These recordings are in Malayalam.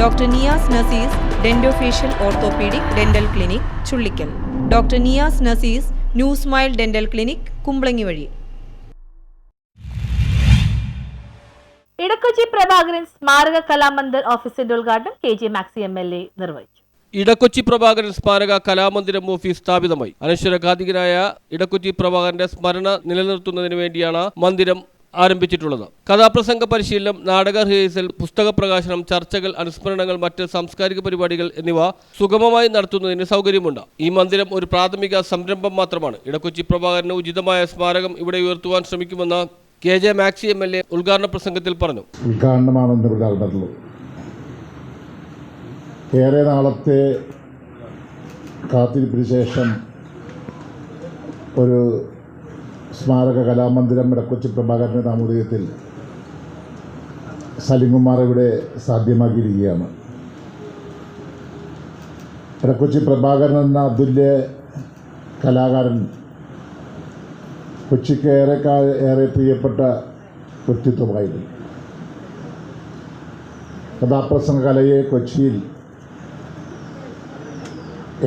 Doctor Niyas Nasees dentofacial orthopaedic dental clinic Chullickal. Doctor Niyas Nasees new smile dental clinic Kumbalangi വഴി. ഇടക്കൊച്ചി പ്രഭാകരൻ സ്മാരക കലാമന്ദിർ ഓഫീസിന്റെ ഉദ്ഘാടനം K J Maxi M L A നിർവഹിച്ചു. ഇടക്കൊച്ചി പ്രഭാകരൻ സ്മാരക കലാമന്ദിരം ഓഫീസ് സ്ഥാപിതമായി. അനശ്വരഘാതികനായ ഇടക്കൊച്ചി പ്രഭാകരന്റെ സ്മരണ നിലനിർത്തുന്നതിന് വേണ്ടിയാണ് മന്ദിരം ആരംഭിച്ചിട്ടുള്ളത്. കഥാപ്രസംഗ പരിശീലനം നാടക റിഹേഴ്സൽ പുസ്തക പ്രകാശനം ചർച്ചകൾ അനുസ്മരണങ്ങൾ മറ്റ് സാംസ്കാരിക പരിപാടികൾ എന്നിവ സുഗമമായി നടത്തുന്നതിന് സൗകര്യമുണ്ട്. ഈ മന്ദിരം ഒരു പ്രാഥമിക സംരംഭം മാത്രമാണ്. ഇടക്കൊച്ചി പ്രഭാകരന് ഉചിതമായ സ്മാരകം ഇവിടെ ഉയർത്തുവാൻ ശ്രമിക്കുമെന്ന് K J Maxi M L A ഉദ്ഘാടന പ്രസംഗത്തിൽ പറഞ്ഞു. ഏറെ നാളത്തെ കാത്തിരിപ്പിന് ശേഷം ഒരു സ്മാരക കലാമന്ദിരം ഇടക്കൊച്ചി പ്രഭാകരന്റെ നാമോദയത്തിൽ സലിംകുമാർ ഇവിടെ സാധ്യമാക്കിയിരിക്കുകയാണ്. ഇടക്കൊച്ചി പ്രഭാകരൻ എന്ന അതുല്യ കലാകാരൻ കൊച്ചിക്ക് ഏറെ ഏറെ പ്രിയപ്പെട്ട വ്യക്തിത്വമായിരുന്നു. കഥാപ്രസംഗ കലയെ കൊച്ചിയിൽ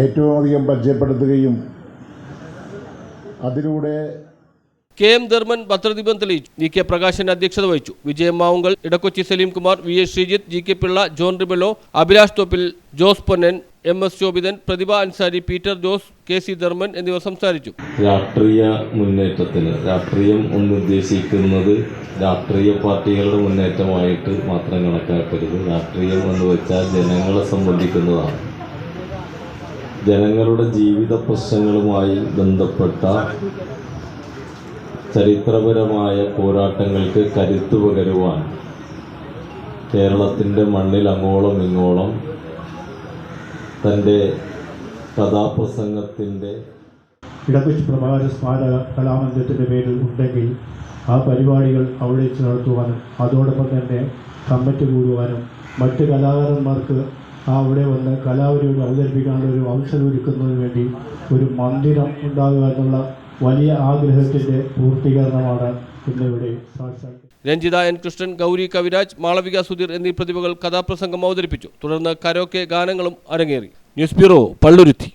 ഏറ്റവും അധികം പരിചയപ്പെടുത്തുകയും അതിലൂടെ കെ എം ധർമ്മൻ പത്രദീപം തെളിയിച്ചു വി കെ പ്രകാശൻ അധ്യക്ഷത വഹിച്ചു. Vijaya Mavunkal Edakochi Salim Kumar V S Sreejith G K Pillai John Rebello Abhilash Thoppil Jose Ponnan M S Shobhithan Prathibha Ansari Peter Jose K C Dharman എന്നിവർ സംസാരിച്ചു. രാഷ്ട്രീയ മുന്നേറ്റത്തിന് രാഷ്ട്രീയം എന്നുദ്ദേശിക്കുന്നത് രാഷ്ട്രീയ പാർട്ടികളുടെ മുന്നേറ്റമായിട്ട് മാത്രം കണക്കാക്കരുത്. രാഷ്ട്രീയം എന്ന് വെച്ചാൽ ജനങ്ങളെ സംബന്ധിക്കുന്നതാണ്. ജനങ്ങളുടെ ജീവിത പ്രശ്നങ്ങളുമായി ബന്ധപ്പെട്ട ചരിത്രപരമായ പോരാട്ടങ്ങൾക്ക് കരുത്തു പകരുവാൻ കേരളത്തിന്റെ മണ്ണിൽ അങ്ങോളം ഇങ്ങോളം തന്റെ കഥാപ്രസംഗത്തിന്റെ ഇടക്കുച്ച് പ്രഭാകര സ്മാരക കലാമന്ദിരത്തിന്റെ പേരിൽ ഉണ്ടെങ്കിൽ ആ പരിപാടികൾ അവിടെ വെച്ച് നടത്തുവാനും അതോടൊപ്പം തന്നെ കമ്മിറ്റി കൂടുവാനും മറ്റ് കലാകാരന്മാർക്ക് ആ അവിടെ വന്ന് കലാപരിപാടി അവതരിപ്പിക്കാനുള്ള ഒരു അവസരം ഒരുക്കുന്നതിന് വേണ്ടി ഒരു മന്ദിരം ഉണ്ടാകുക എന്നുള്ള വലിയ ആഗ്രഹത്തിന്റെ പൂർത്തീകരണമാണ് ഇന്നിവിടെ രഞ്ജിത എൻ. കൃഷ്ണൻ ഗൗരി കവിരാജ് മാളവിക സുധീർ എന്നീ പ്രതിഭകൾ കഥാപ്രസംഗം അവതരിപ്പിച്ചു. തുടർന്ന് കരോക്കെ ഗാനങ്ങളും അരങ്ങേറി. News bureau Palluruthy.